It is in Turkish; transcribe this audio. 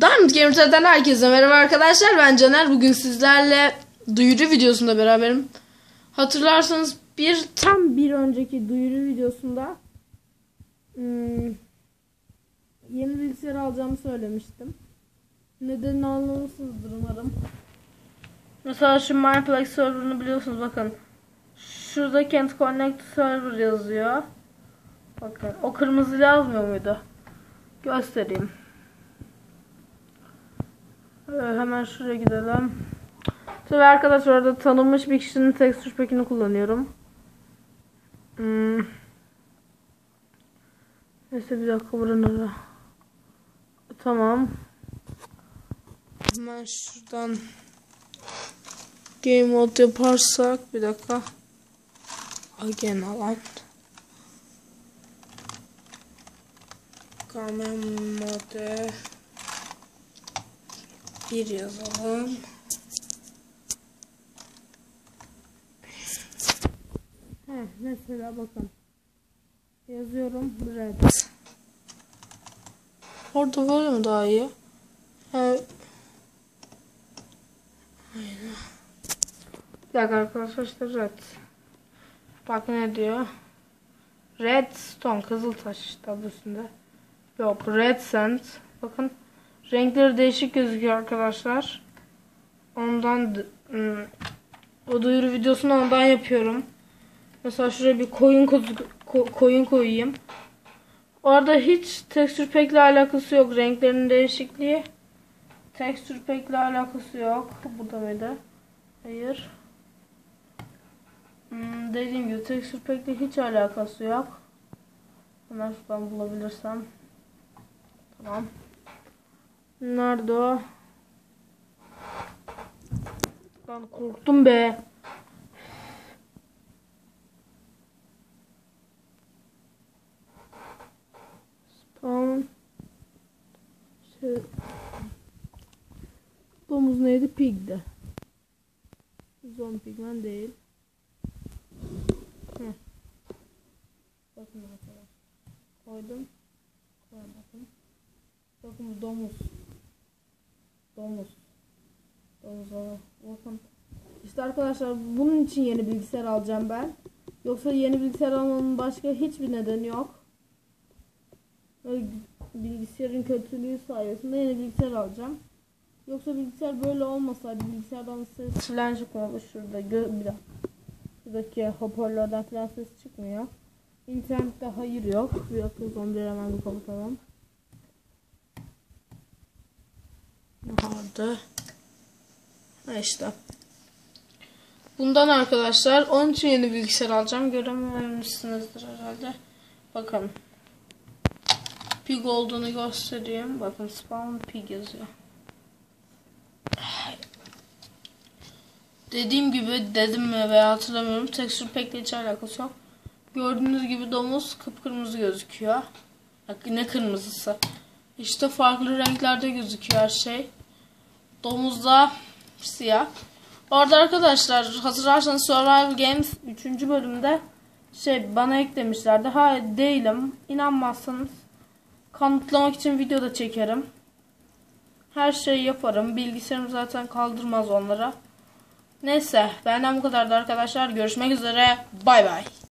Diamond Gamers'den herkese merhaba arkadaşlar. Ben Caner. Bugün sizlerle duyuru videosunda beraberim. Hatırlarsanız bir tam bir önceki duyuru videosunda hmm, yeni bilgisayar alacağımı söylemiştim. Nedenini anlamışsınızdır umarım. Mesela şu Mineplex server'ını biliyorsunuz bakın. Şurada Kent Connect server yazıyor. Bakın o kırmızı yazmıyor muydu? Göstereyim. Ee, hemen şuraya gidelim. Tabii arkadaşlar orada tanınmış bir kişinin texture pack'ini kullanıyorum. Hmm. Neyse bir dakika buranın Tamam. Hemen şuradan game mode yaparsak bir dakika. Again alan. Game mode bir yazalım. Heh, mesela bakın. Yazıyorum red. Orada böyle mi daha iyi? Evet. Aynen. Bir dakika arkadaşlar işte red. Bak ne diyor? Redstone Kızıltaş tabi üstünde. Yok red sand. Bakın renkleri değişik gözüküyor arkadaşlar. Ondan ım, o duyuru videosunu ondan yapıyorum. Mesela şuraya bir koyun ko koyun koyayım. Orada hiç texture pack ile alakası yok. Renklerin değişikliği. Texture pack ile alakası yok. Burada mıydı? Hayır. Hmm, dediğim gibi texture pack ile hiç alakası yok. Hemen şuradan bulabilirsem. Tamam. Nerede o? Ben korktum be. Spawn. Şey. Domuz neydi? Pig'di. Zombi pigmen değil. Heh. Bakın arkadaşlar. Koydum. Koy bakın. Bakın domuz. Domuz. Domuz bakın. İşte arkadaşlar bunun için yeni bilgisayar alacağım ben. Yoksa yeni bilgisayar almanın başka hiçbir nedeni yok. Bilgisayarın kötülüğü sayesinde yeni bilgisayar alacağım. Yoksa bilgisayar böyle olmasaydı bilgisayardan ses falan çıkmıyor. Şurada bir dakika. Şuradaki hoparlörden falan ses çıkmıyor. İnternette hayır yok. Bir dakika zombileri hemen bir kapatalım. Ha işte. Bundan arkadaşlar onun için yeni bilgisayar alacağım. Görememişsinizdir herhalde. Bakın. Pig olduğunu göstereyim. Bakın spawn pig yazıyor. Dediğim gibi dedim mi veya hatırlamıyorum. Texture ile hiç alakası yok. Gördüğünüz gibi domuz kıpkırmızı gözüküyor. Bak ne kırmızısı. İşte farklı renklerde gözüküyor her şey. Domuzda siyah. Orada arkadaşlar hatırlarsanız Survival Games 3. bölümde şey bana eklemişlerdi. Hayır değilim. İnanmazsanız kanıtlamak için video da çekerim. Her şeyi yaparım. Bilgisayarım zaten kaldırmaz onlara. Neyse benden bu kadardı arkadaşlar. Görüşmek üzere. Bay bay.